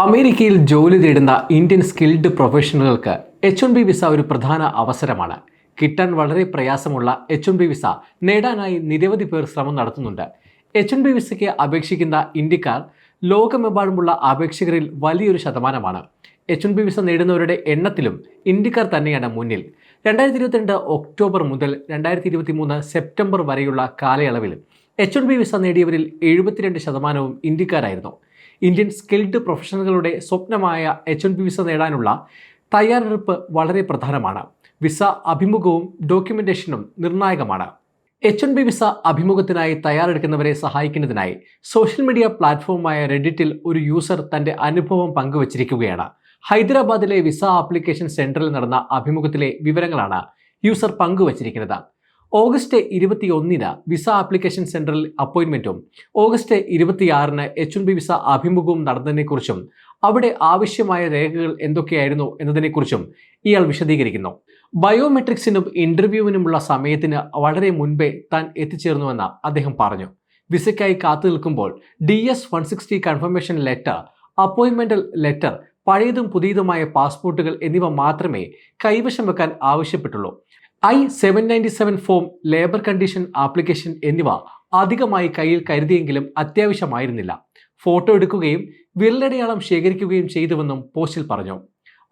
അമേരിക്കയിൽ ജോലി തേടുന്ന ഇന്ത്യൻ സ്കിൽഡ് പ്രൊഫഷണലുകൾക്ക് എച്ച് വൺ ബി വിസ ഒരു പ്രധാന അവസരമാണ്. കിട്ടാൻ വളരെ പ്രയാസമുള്ള എച്ച് വൺ ബി വിസ നേടാനായി നിരവധി പേർ ശ്രമം നടത്തുന്നുണ്ട്. എച്ച് വൺ ബി വിസയ്ക്ക് അപേക്ഷിക്കുന്ന ഇന്ത്യക്കാർ ലോകമെമ്പാടുമുള്ള അപേക്ഷകരിൽ വലിയൊരു ശതമാനമാണ്. എച്ച് വൺ ബി വിസ നേടുന്നവരുടെ എണ്ണത്തിലും ഇന്ത്യക്കാർ തന്നെയാണ് മുന്നിൽ. രണ്ടായിരത്തി ഇരുപത്തിരണ്ട് ഒക്ടോബർ മുതൽ രണ്ടായിരത്തി ഇരുപത്തി മൂന്ന് സെപ്റ്റംബർ വരെയുള്ള കാലയളവിൽ എച്ച് വൺ ബി വിസ നേടിയവരിൽ എഴുപത്തിരണ്ട് ശതമാനവും ഇന്ത്യക്കാരായിരുന്നു. ഇന്ത്യൻ സ്കിൽഡ് പ്രൊഫഷണലുകളുടെ സ്വപ്നമായ എച്ച് എൻ വിസ നേടാനുള്ള തയ്യാറെടുപ്പ് വളരെ പ്രധാനമാണ്. വിസ അഭിമുഖവും ഡോക്യുമെന്റേഷനും നിർണായകമാണ്. എച്ച് എൻ ബി വിസ അഭിമുഖത്തിനായി തയ്യാറെടുക്കുന്നവരെ സഹായിക്കുന്നതിനായി സോഷ്യൽ മീഡിയ പ്ലാറ്റ്ഫോമായ റെഡിറ്റിൽ ഒരു യൂസർ തന്റെ അനുഭവം പങ്കുവച്ചിരിക്കുകയാണ്. ഹൈദരാബാദിലെ വിസ ആപ്ലിക്കേഷൻ സെന്ററിൽ നടന്ന അഭിമുഖത്തിലെ വിവരങ്ങളാണ് യൂസർ പങ്കുവച്ചിരിക്കുന്നത്. ഓഗസ്റ്റ് ഇരുപത്തി ഒന്നിന് വിസ ആപ്ലിക്കേഷൻ സെന്ററിൽ അപ്പോയിന്റ്മെന്റും ഓഗസ്റ്റ് ഇരുപത്തിയാറിന് എച്ച് എൻ ബി വിസ അഭിമുഖവും നടന്നതിനെക്കുറിച്ചും അവിടെ ആവശ്യമായ രേഖകൾ എന്തൊക്കെയായിരുന്നു എന്നതിനെക്കുറിച്ചും ഇയാൾ വിശദീകരിക്കുന്നു. ബയോമെട്രിക്സിനും ഇന്റർവ്യൂവിനുമുള്ള സമയത്തിന് വളരെ മുൻപേ താൻ എത്തിച്ചേർന്നുവെന്ന് അദ്ദേഹം പറഞ്ഞു. വിസയ്ക്കായി കാത്തു നിൽക്കുമ്പോൾ D S one sixty confirmation letter അപ്പോയിന്റ്മെന്റൽ letter പഴയതും പുതിയതുമായ പാസ്പോർട്ടുകൾ എന്നിവ മാത്രമേ കൈവശം വെക്കാൻ ആവശ്യപ്പെട്ടുള്ളൂ. I seven ninety seven form labour condition application എന്നിവ അധികമായി കയ്യിൽ കരുതിയെങ്കിലും അത്യാവശ്യമായിരുന്നില്ല. ഫോട്ടോ എടുക്കുകയും വിരലടയാളം ശേഖരിക്കുകയും ചെയ്തുവെന്നും പോസ്റ്റിൽ പറഞ്ഞു.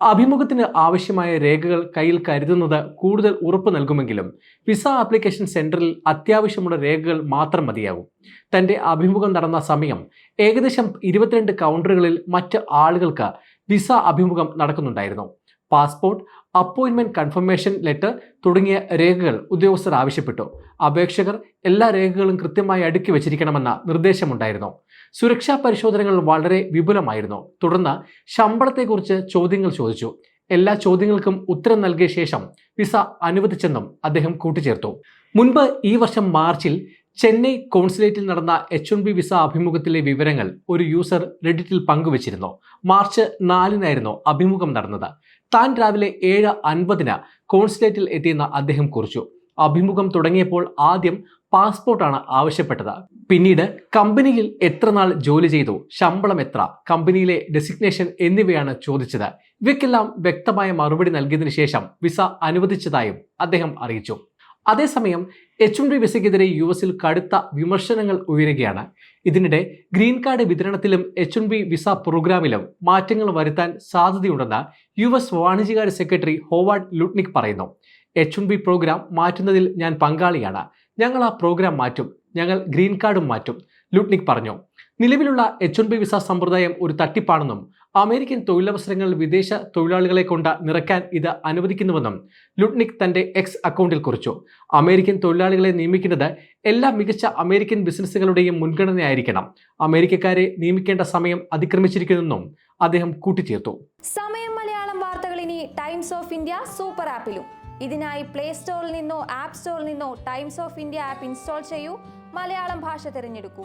അഭിമുഖത്തിന് ആവശ്യമായ രേഖകൾ കയ്യിൽ കരുതുന്നത് കൂടുതൽ ഉറപ്പ് നൽകുമെങ്കിലും വിസ ആപ്ലിക്കേഷൻ സെന്ററിൽ അത്യാവശ്യമുള്ള രേഖകൾ മാത്രം മതിയാകും. തന്റെ അഭിമുഖം നടന്ന സമയം ഏകദേശം ഇരുപത്തിരണ്ട് കൗണ്ടറുകളിൽ മറ്റ് ആളുകൾക്ക് വിസ അഭിമുഖം നടക്കുന്നുണ്ടായിരുന്നു. പാസ്പോർട്ട് അപ്പോയിന്റ്മെന്റ് കൺഫർമേഷൻ ലെറ്റർ തുടങ്ങിയ രേഖകൾ ഉദ്യോഗസ്ഥർ ആവശ്യപ്പെട്ടു. അപേക്ഷകർ എല്ലാ രേഖകളും കൃത്യമായി അടുക്കി വച്ചിരിക്കണമെന്ന നിർദ്ദേശമുണ്ടായിരുന്നു. സുരക്ഷാ പരിശോധനകൾ വളരെ വിപുലമായിരുന്നു. തുടർന്ന് ശമ്പളത്തെക്കുറിച്ച് ചോദ്യങ്ങൾ ചോദിച്ചു. എല്ലാ ചോദ്യങ്ങൾക്കും ഉത്തരം നൽകിയ ശേഷം വിസ അനുവദിച്ചെന്നും അദ്ദേഹം കൂട്ടിച്ചേർത്തു. മുൻപ് ഈ വർഷം മാർച്ചിൽ ചെന്നൈ കോൺസുലേറ്റിൽ നടന്ന എച്ച് വൺ ബി വിസ അഭിമുഖത്തിലെ വിവരങ്ങൾ ഒരു യൂസർ റെഡിറ്റിൽ പങ്കുവച്ചിരുന്നു. മാർച്ച് നാലിനായിരുന്നു അഭിമുഖം നടന്നത്. താൻ രാവിലെ ഏഴ് അൻപതിന് കോൺസുലേറ്റിൽ എത്തിയെന്ന് അദ്ദേഹം കുറിച്ചു. അഭിമുഖം തുടങ്ങിയപ്പോൾ ആദ്യം പാസ്പോർട്ടാണ് ആവശ്യപ്പെട്ടത്. പിന്നീട് കമ്പനിയിൽ എത്ര നാൾ ജോലി ചെയ്തു ശമ്പളം എത്ര കമ്പനിയിലെ ഡെസിഗ്നേഷൻ എന്നിവയാണ് ചോദിച്ചത്. ഇവയ്ക്കെല്ലാം വ്യക്തമായ മറുപടി നൽകിയതിനു ശേഷം വിസ അനുവദിച്ചതായും അദ്ദേഹം അറിയിച്ചു. അതേസമയം എച്ച് വൺ ബി വിസയ്ക്കെതിരെ യു എസിൽ കടുത്ത വിമർശനങ്ങൾ ഉയരുകയാണ്. ഇതിനിടെ ഗ്രീൻ കാർഡ് വിതരണത്തിലും എച്ച് വൺ ബി വിസ പ്രോഗ്രാമിലും മാറ്റങ്ങൾ വരുത്താൻ സാധ്യതയുണ്ടെന്ന് യു എസ് വാണിജ്യകാര്യ സെക്രട്ടറി ഹോവാർഡ് ലുട്നിക് പറയുന്നു. എച്ച് വൺ ബി പ്രോഗ്രാം മാറ്റുന്നതിൽ ഞാൻ പങ്കാളിയാണ്. ഞങ്ങൾ ആ പ്രോഗ്രാം മാറ്റും. ഞങ്ങൾ ഗ്രീൻ കാർഡും മാറ്റും. ലുട്നിക് പറഞ്ഞു. നിലവിലുള്ള എച്ച് വൺ ബി വിസ സമ്പ്രദായം ഒരു തട്ടിപ്പാണെന്നും അമേരിക്കൻ തൊഴിലവസരങ്ങൾ വിദേശ തൊഴിലാളികളെ കൊണ്ട് നിറയ്ക്കാൻ ഇത് അനുവദിക്കുന്നുവെന്നും ലുഡ്നിക് തന്റെ എക്സ് അക്കൗണ്ടിൽ കുറിച്ചു. അമേരിക്കൻ തൊഴിലാളികളെ നിയമിക്കുന്നത് എല്ലാ മികച്ച അമേരിക്കൻ ബിസിനസ്സുകളുടെയും മുൻഗണനയായിരിക്കണം. അമേരിക്കക്കാരെ നിയമിക്കേണ്ട സമയം അതിക്രമിച്ചിരിക്കുന്നെന്നും അദ്ദേഹം കൂട്ടിച്ചേർത്തു. സമയം മലയാളം വാർത്തകൾ ഇനി ടൈംസ് ഓഫ് ഇന്ത്യ സൂപ്പർ ആപ്പിലും. ഇതിനായി പ്ലേ സ്റ്റോറിൽ നിന്നോ ആപ്പ് സ്റ്റോറിൽ നിന്നോ Times of India app install ചെയ്യൂ. മലയാളം ഭാഷ തിരഞ്ഞെടുക്കൂ.